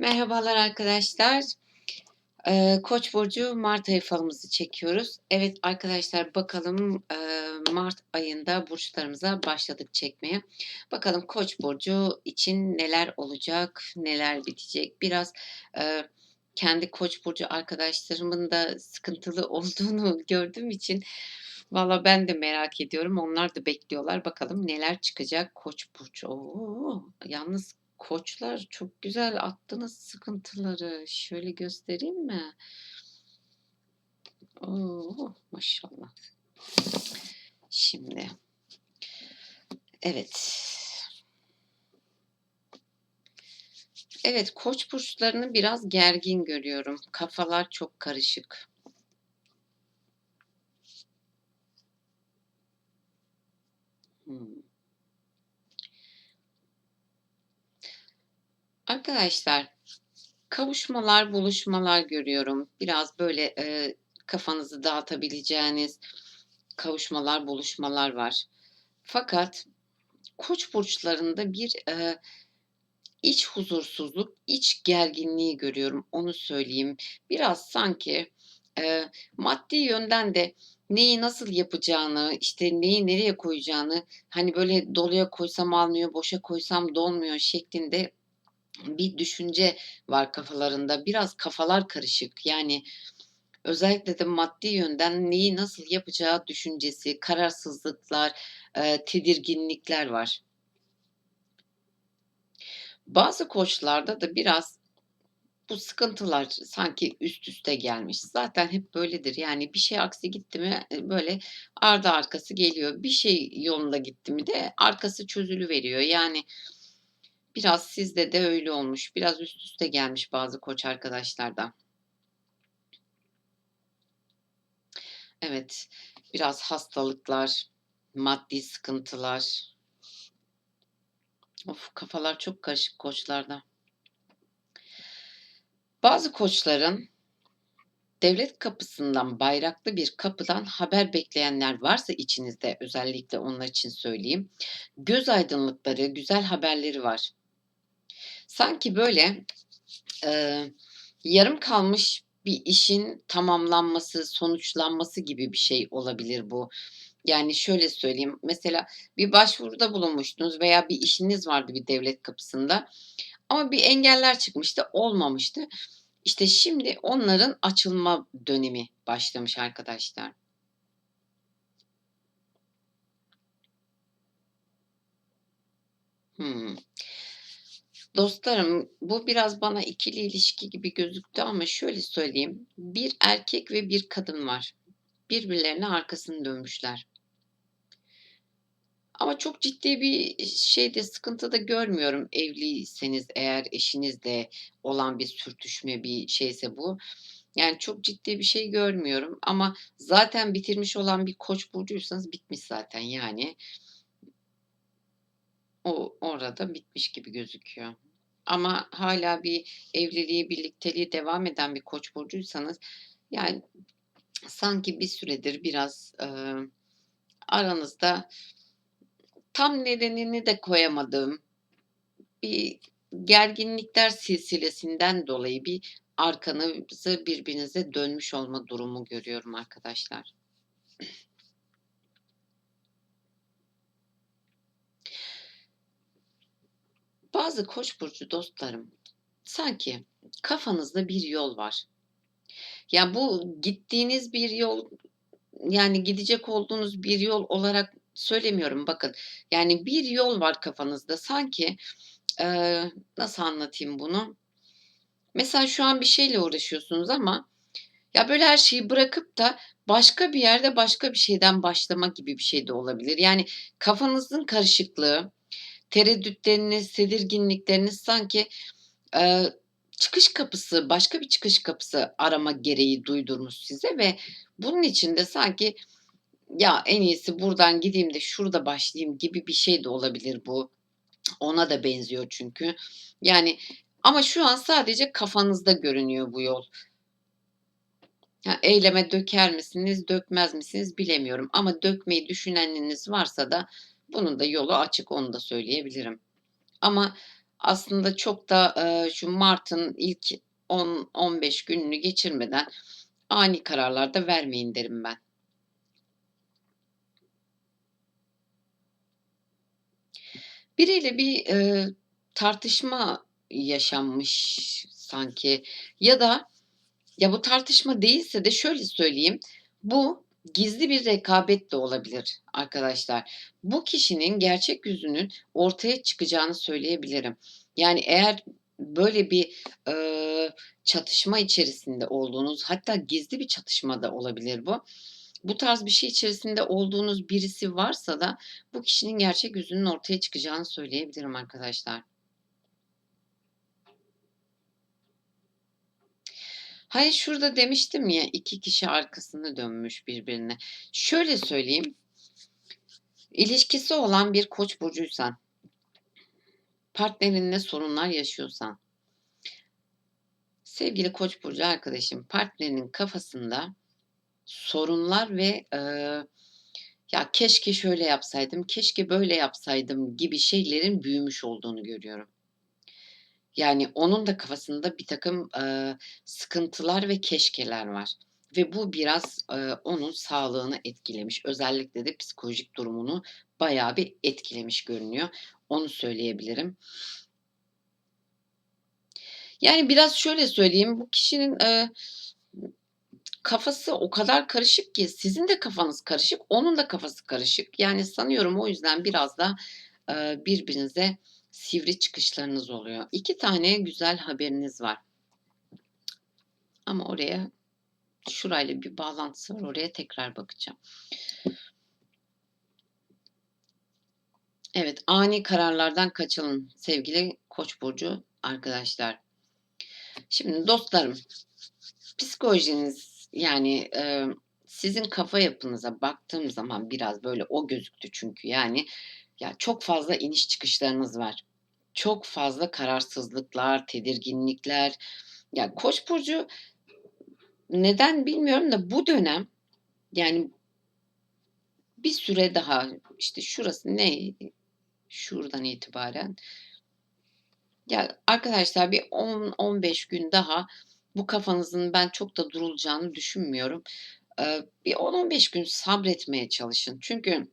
Merhabalar arkadaşlar. Eee, Koç burcu mart ayı falımızı çekiyoruz. Evet arkadaşlar bakalım eee, mart ayında burçlarımıza başladık çekmeye. Bakalım Koç burcu için neler olacak, neler bitecek. Biraz eee, kendi Koç burcu arkadaşlarımın da sıkıntılı olduğunu gördüğüm için valla ben de merak ediyorum. Onlar da bekliyorlar. Bakalım neler çıkacak Koç burcu. Oo, yalnız Koçlar çok güzel attınız sıkıntıları. Şöyle göstereyim mi? Oo, maşallah. Şimdi. Evet. Evet, Koç burçlarını biraz gergin görüyorum. Kafalar çok karışık. Hımm. Arkadaşlar, kavuşmalar, buluşmalar görüyorum. Biraz böyle, eee, kafanızı dağıtabileceğiniz kavuşmalar, buluşmalar var. Fakat Koç burçlarında bir, eee, iç huzursuzluk, iç gerginliği görüyorum, onu söyleyeyim. Biraz sanki, eee, maddi yönden de neyi nasıl yapacağını, işte, neyi nereye koyacağını, hani, böyle doluya koysam almıyor, boşa koysam dolmuyor şeklinde bir düşünce var kafalarında. Biraz kafalar karışık. Yani özellikle de maddi yönden neyi nasıl yapacağı düşüncesi, kararsızlıklar, eee, tedirginlikler var. Bazı koçlarda da biraz bu sıkıntılar sanki üst üste gelmiş. Zaten hep böyledir. Yani bir şey aksi gitti mi, eee, böyle ardı arkası geliyor. Bir şey yolunda gitti mi de arkası çözülüveriyor. Yani biraz sizde de öyle olmuş. Biraz üst üste gelmiş bazı koç arkadaşlarda. Evet, biraz hastalıklar, maddi sıkıntılar. Of, kafalar çok karışık koçlarda. Bazı koçların devlet kapısından, bayraklı bir kapıdan haber bekleyenler varsa içinizde, özellikle onlar için söyleyeyim, göz aydınlıkları, güzel haberleri var. Sanki böyle, eee, yarım kalmış bir işin tamamlanması, sonuçlanması gibi bir şey olabilir bu. Yani şöyle söyleyeyim, mesela bir başvuruda bulunmuştunuz veya bir işiniz vardı bir devlet kapısında ama bir engeller çıkmıştı, olmamıştı. İşte şimdi onların açılma dönemi başlamış arkadaşlar. Hımm. Dostlarım, bu biraz bana ikili ilişki gibi gözüktü ama şöyle söyleyeyim, bir erkek ve bir kadın var. Birbirlerine arkasını dönmüşler. Ama çok ciddi bir şeyde, sıkıntı da görmüyorum evliyseniz eğer eşinizle olan bir sürtüşme, bir şeyse bu. Yani çok ciddi bir şey görmüyorum ama zaten bitirmiş olan bir Koç burcuysanız bitmiş zaten yani. O orada bitmiş gibi gözüküyor. Ama hâlâ bir evliliği, birlikteliği devam eden bir Koç burcuysanız yani sanki bir süredir biraz, eee, aranızda tam nedenini de koyamadığım bir gerginlikler silsilesinden dolayı bir arkanızı birbirinize dönmüş olma durumu görüyorum arkadaşlar. Bazı Koç burcu dostlarım, sanki kafanızda bir yol var. Ya, bu gittiğiniz bir yol, yani gidecek olduğunuz bir yol olarak söylemiyorum bakın. Yani bir yol var kafanızda. Sanki, eee, nasıl anlatayım bunu? Mesela şu an bir şeyle uğraşıyorsunuz ama ya, böyle her şeyi bırakıp da başka bir yerde başka bir şeyden başlama gibi bir şey de olabilir. Yani kafanızın karışıklığı, tereddütleriniz, tedirginlikleriniz sanki, eee, çıkış kapısı, başka bir çıkış kapısı arama gereği duydurmuş size ve bunun için de sanki "Ya, en iyisi buradan gideyim de şurada başlayayım." gibi bir şey de olabilir bu. Ona da benziyor çünkü. Yani ama şu an sadece kafanızda görünüyor bu yol. Ha, eyleme döker misiniz, dökmez misiniz bilemiyorum ama dökmeyi düşüneniniz varsa da bunun da yolu açık, onu da söyleyebilirim. Ama Aslında çok da, eee, şu martın ilk 10-15 gününü geçirmeden ani kararlar da vermeyin derim ben. Biriyle bir, eee, tartışma yaşanmış sanki ya da ya bu tartışma değilse de şöyle söyleyeyim, bu gizli bir rekabet de olabilir arkadaşlar. Bu kişinin gerçek yüzünün ortaya çıkacağını söyleyebilirim. Yani eğer böyle bir, eee, çatışma içerisinde olduğunuz hatta gizli bir çatışma da olabilir bu. Bu tarz bir şey içerisinde olduğunuz birisi varsa da bu kişinin gerçek yüzünün ortaya çıkacağını söyleyebilirim arkadaşlar. Hani şurada demiştim ya, 2 kişi arkasını dönmüş birbirine. Şöyle söyleyeyim, ilişkisi olan bir Koç burcuysan, partnerinle sorunlar yaşıyorsan, sevgili Koç burcu arkadaşım, partnerinin kafasında sorunlar ve, eee, ya keşke şöyle yapsaydım, keşke böyle yapsaydım gibi şeylerin büyümüş olduğunu görüyorum. Yani onun da kafasında birtakım, eee, sıkıntılar ve keşkeler var ve bu biraz, eee, onun sağlığını etkilemiş. Özellikle de psikolojik durumunu bayağı bir etkilemiş görünüyor. Onu söyleyebilirim. Yani biraz şöyle söyleyeyim, bu kişinin, eee, kafası o kadar karışık ki sizin de kafanız karışık, onun da kafası karışık. Yani sanıyorum o yüzden biraz da, eee, birbirinize sivri çıkışlarınız oluyor. 2 tane güzel haberiniz var. Ama oraya şurayla bir bağlantısı var, oraya tekrar bakacağım. Evet, ani kararlardan kaçının sevgili Koç burcu arkadaşlar. Şimdi dostlarım, psikolojiniz yani, eee, sizin kafa yapınıza baktığım zaman biraz böyle o gözüktü çünkü yani, ya çok fazla iniş çıkışlarınız var. Çok fazla kararsızlıklar, tedirginlikler. Ya Koç burcu neden bilmiyorum da bu dönem yani bir süre daha işte şurası ne? Şuradan itibaren ya arkadaşlar bir 10-15 gün daha bu kafanızın ben çok da durulacağını düşünmüyorum. Eee, bir 10-15 gün sabretmeye çalışın. Çünkü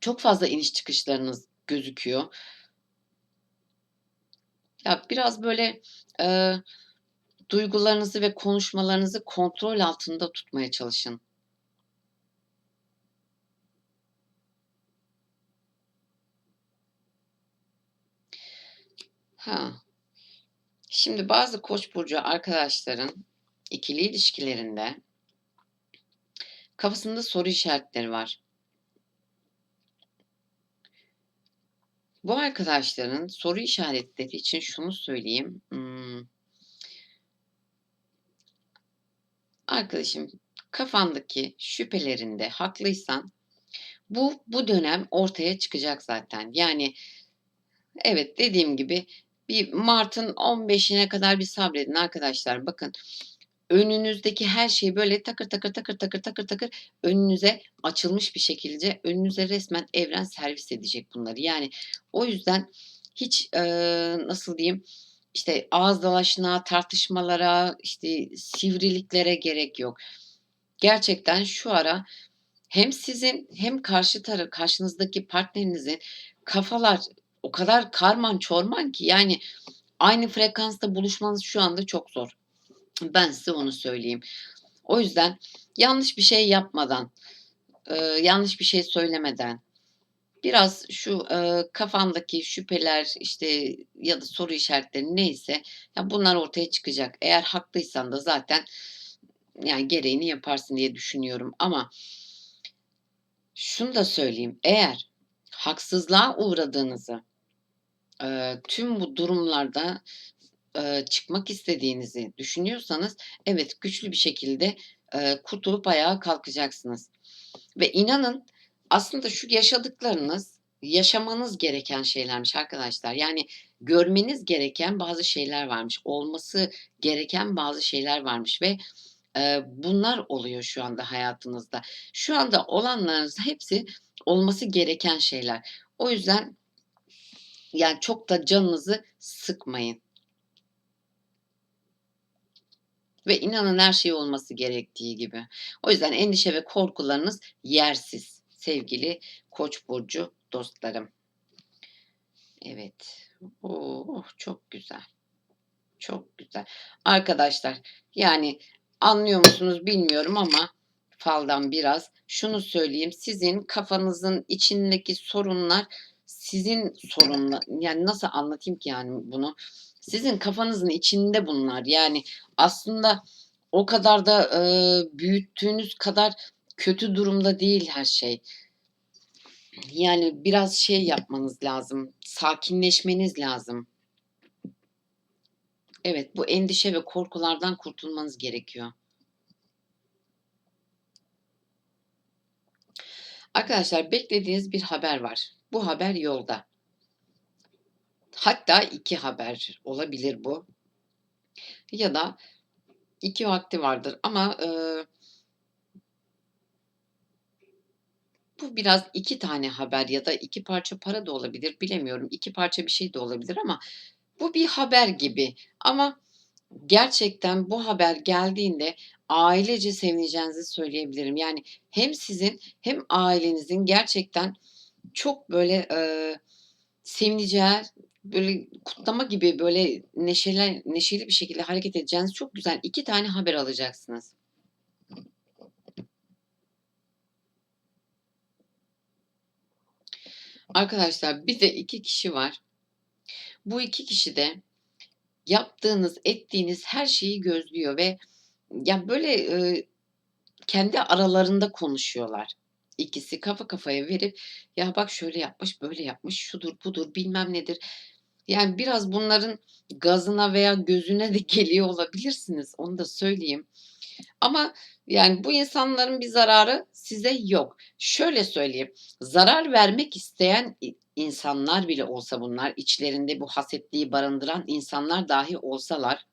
çok fazla iniş çıkışlarınız gözüküyor. Ya biraz böyle, eee, duygularınızı ve konuşmalarınızı kontrol altında tutmaya çalışın. Ha. Şimdi bazı Koç burcu arkadaşların ikili ilişkilerinde kafasında soru işaretleri var. Bu arkadaşların soru işaretleri için şunu söyleyeyim, ımm Arkadaşım, kafandaki şüphelerinde haklıysan bu, bu dönem ortaya çıkacak zaten. Yani evet, dediğim gibi bir martın 15'ine kadar bir sabredin arkadaşlar. Bakın, önünüzdeki her şey böyle takır takır, takır takır, takır takır önünüze açılmış bir şekilde önünüze resmen evren servis edecek bunları. Yani o yüzden hiç, eee, nasıl diyeyim, işte, ağız dalaşına, tartışmalara, işte, sivriliklere gerek yok. Gerçekten şu ara hem sizin hem karşı tara karşınızdaki partnerinizin kafalar o kadar karman çorman ki yani aynı frekansta buluşmanız şu anda çok zor. Ben size onu söyleyeyim. O yüzden yanlış bir şey yapmadan, eee, yanlış bir şey söylemeden, biraz şu, eee, kafandaki şüpheler, işte, ya da soru işaretleri neyse, ya, bunlar ortaya çıkacak. Eğer haklıysan da zaten, yani, gereğini yaparsın diye düşünüyorum ama şunu da söyleyeyim, eğer haksızlığa uğradığınızı, eee, tüm bu durumlarda, eee, çıkmak istediğinizi düşünüyorsanız evet, güçlü bir şekilde, eee, kurtulup ayağa kalkacaksınız ve inanın aslında şu yaşadıklarınız yaşamanız gereken şeylermiş arkadaşlar. Yani görmeniz gereken bazı şeyler varmış. Olması gereken bazı şeyler varmış ve, eee, bunlar oluyor şu anda hayatınızda. Şu anda olanların hepsi olması gereken şeyler. O yüzden Yani çok da canınızı sıkmayın. Ve inanın her şey olması gerektiği gibi. O yüzden endişe ve korkularınız yersiz sevgili Koç burcu dostlarım. Evet. Oh, çok güzel. Çok güzel. Arkadaşlar yani anlıyor musunuz bilmiyorum ama faldan biraz şunu söyleyeyim. Sizin kafanızın içindeki sorunlar sizin sorunlar yani nasıl anlatayım ki yani bunu? Sizin kafanızın içinde bunlar. Yani aslında o kadar da e, büyüttüğünüz kadar kötü durumda değil her şey. Yani biraz şey yapmanız lazım. Sakinleşmeniz lazım. Evet, bu endişe ve korkulardan kurtulmanız gerekiyor. Arkadaşlar beklediğiniz bir haber var. Bu haber yolda. Hatta iki haber olabilir bu. Ya da iki vakti vardır ama e, bu biraz iki tane haber ya da iki parça para da olabilir bilemiyorum. İki parça bir şey de olabilir ama bu bir haber gibi. Ama gerçekten bu haber geldiğinde ailece sevineceğinizi söyleyebilirim. Yani hem sizin hem ailenizin gerçekten çok böyle e, sevineceği, böyle kutlama gibi böyle neşeli, neşeli bir şekilde hareket edeceğiniz çok güzel iki tane haber alacaksınız. Arkadaşlar bir de iki kişi var. Bu iki kişi de yaptığınız, ettiğiniz her şeyi gözlüyor ve ya böyle e, kendi aralarında konuşuyorlar. İkisi kafa kafaya verip ya bak şöyle yapmış, böyle yapmış, şudur budur bilmem nedir. Yani biraz bunların gazına veya gözüne de geliyor olabilirsiniz. Onu da söyleyeyim. Ama yani bu insanların bir zararı size yok. Şöyle söyleyeyim. Zarar vermek isteyen insanlar bile olsa bunlar, içlerinde bu hasetliği barındıran insanlar dahi olsalar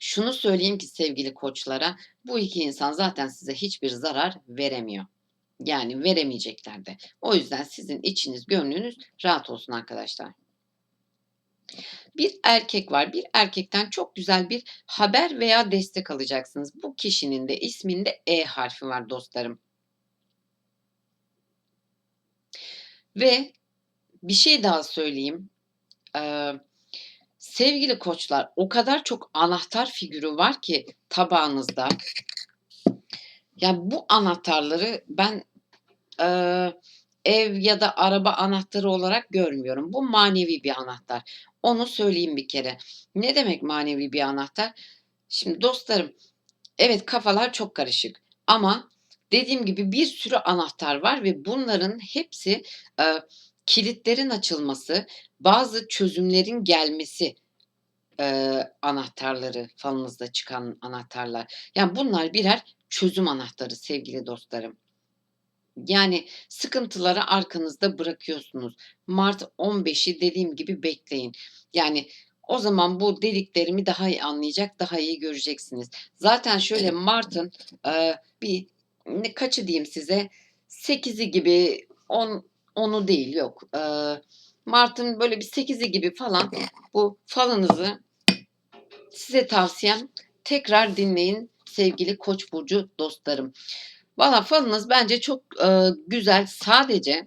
şunu söyleyeyim ki sevgili koçlara, bu iki insan zaten size hiçbir zarar veremiyor. Yani veremeyecekler de. O yüzden sizin içiniz, gönlünüz rahat olsun arkadaşlar. Bir erkek var. Bir erkekten çok güzel bir haber veya destek alacaksınız. Bu kişinin de isminde E harfi var dostlarım. Ve bir şey daha söyleyeyim. Ee, sevgili koçlar o kadar çok anahtar figürü var ki tabağınızda. Yani bu anahtarları ben e, ev ya da araba anahtarı olarak görmüyorum. Bu manevi bir anahtar. Onu söyleyeyim bir kere. Ne demek manevi bir anahtar? Şimdi dostlarım, evet kafalar çok karışık ama dediğim gibi bir sürü anahtar var ve bunların hepsi e, kilitlerin açılması, bazı çözümlerin gelmesi e, anahtarları, falınızda çıkan anahtarlar. Yani bunlar birer çözüm anahtarı sevgili dostlarım. Yani sıkıntıları arkanızda bırakıyorsunuz. Mart 15'i dediğim gibi bekleyin. Yani o zaman bu dediklerimi daha iyi anlayacak, daha iyi göreceksiniz. Zaten şöyle Mart'ın e, bir ne kaçı diyeyim size 8'i gibi 10 onu değil yok. E, Mart'ın böyle bir 8'i gibi falan bu falınızı size tavsiyem tekrar dinleyin sevgili Koç burcu dostlarım. Valla falınız bence çok e, güzel. Sadece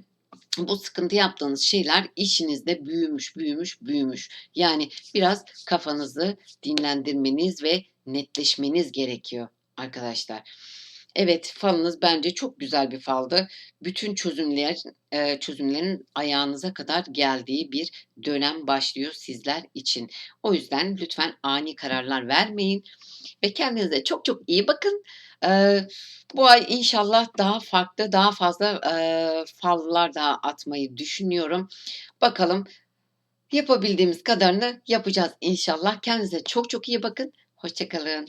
bu sıkıntı yaptığınız şeyler işinizde büyümüş, büyümüş, büyümüş. Yani biraz kafanızı dinlendirmeniz ve netleşmeniz gerekiyor arkadaşlar. Evet falınız bence çok güzel bir faldı. Bütün çözümler e, çözümlerin ayağınıza kadar geldiği bir dönem başlıyor sizler için. O yüzden lütfen ani kararlar vermeyin ve kendinize çok çok iyi bakın. E, bu ay inşallah daha farklı, daha fazla e, fallar daha atmayı düşünüyorum. Bakalım yapabildiğimiz kadarını yapacağız inşallah. Kendinize çok çok iyi bakın. Hoşçakalın.